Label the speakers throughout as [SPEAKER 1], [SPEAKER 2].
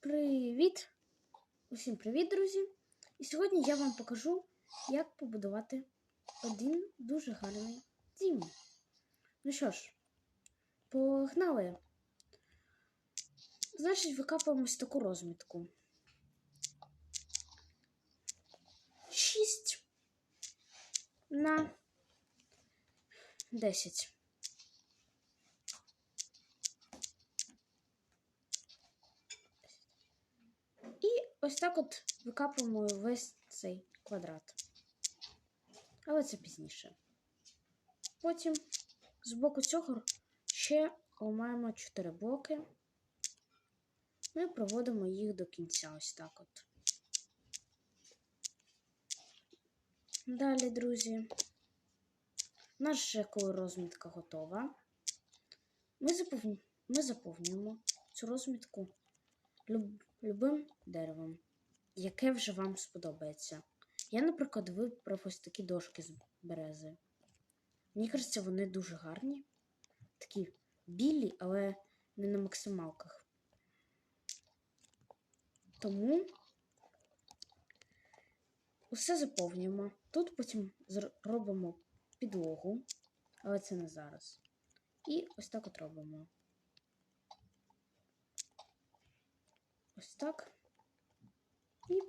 [SPEAKER 1] Привіт! Усім привіт, друзі! І сьогодні я вам покажу, як побудувати один дуже гарний дім. Ну що ж, погнали! Значить, викапуємо ось таку розмітку. 6 на 10. І ось так от викапуємо весь цей квадрат. Але це пізніше. Потім з боку цього ще ламаємо 4 блоки. Ми проводимо їх до кінця ось так от. Далі, друзі, нас коли розмітка готова. Ми заповнюємо цю розмітку люб... любим деревом, яке вже вам сподобається. Я, наприклад, вибрав ось такі дошки з берези. Мені кажеться, вони дуже гарні. Такі білі, але не на максималках. Тому усе заповнюємо. Тут потім робимо підлогу, але це не зараз. І ось так от робимо. Ось так. І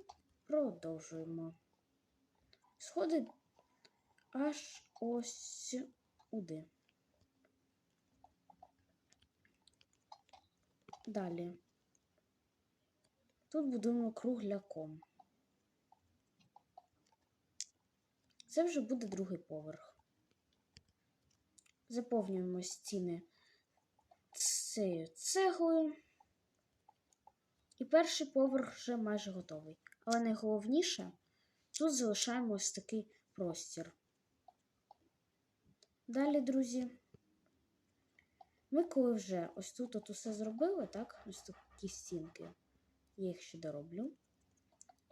[SPEAKER 1] продовжуємо. Сходи аж ось сюди. Далі. Тут будуємо кругляком. Це вже буде другий поверх. Заповнюємо стіни цією цеглою. І перший поверх вже майже готовий. Але найголовніше, тут залишаємо ось такий простір. Далі, друзі, ми коли вже ось тут от усе зробили, так, ось такі стінки, я їх ще дороблю.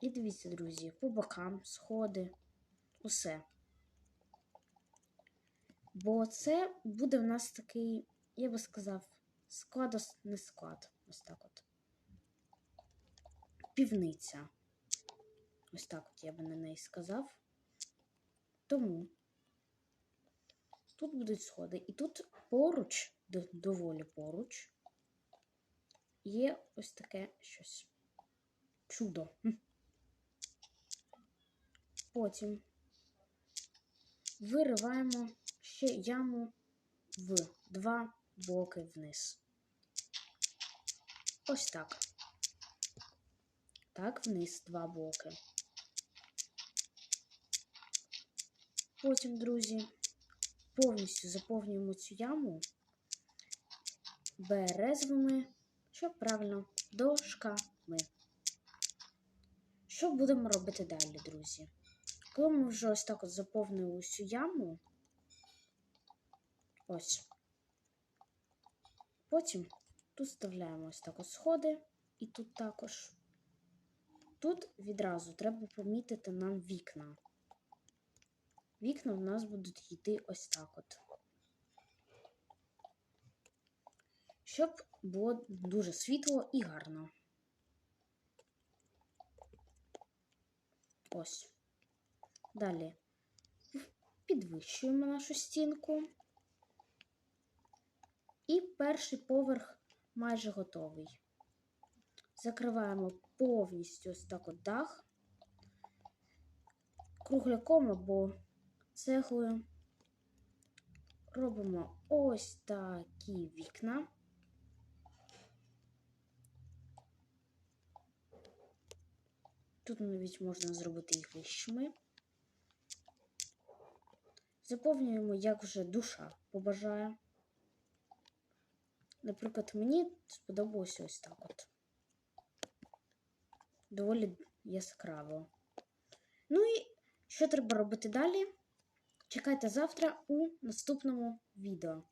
[SPEAKER 1] І дивіться, друзі, по бокам, сходи, усе. Бо це буде в нас такий, я би сказав, складос не склад. Ось так от півниця. Ось так от я би на неї сказав. Тому тут будуть сходи. І тут поруч, доволі поруч, є ось таке щось. Чудо. Потім вириваємо ще яму в два блоки вниз. Ось так. Так, вниз два блоки. Потім, друзі, повністю заповнюємо цю яму березовими, що правильно, дошками. Що будемо робити далі, друзі? Коли ми вже ось так от заповнили усю яму, ось, потім тут вставляємо ось так от сходи, і тут також. Тут відразу треба помітити нам вікна. Вікна в нас будуть йти ось так от. Щоб було дуже світло і гарно. Ось. Далі підвищуємо нашу стінку. І перший поверх майже готовий. Закриваємо повністю ось так от дах, кругляком або цеглою. Робимо ось такі вікна. Тут навіть можна зробити їх вищими. Заповнюємо, як вже душа побажає. Наприклад, мені сподобалося ось так от доволі яскраво. Ну і що треба робити далі? Чекайте завтра у наступному відео.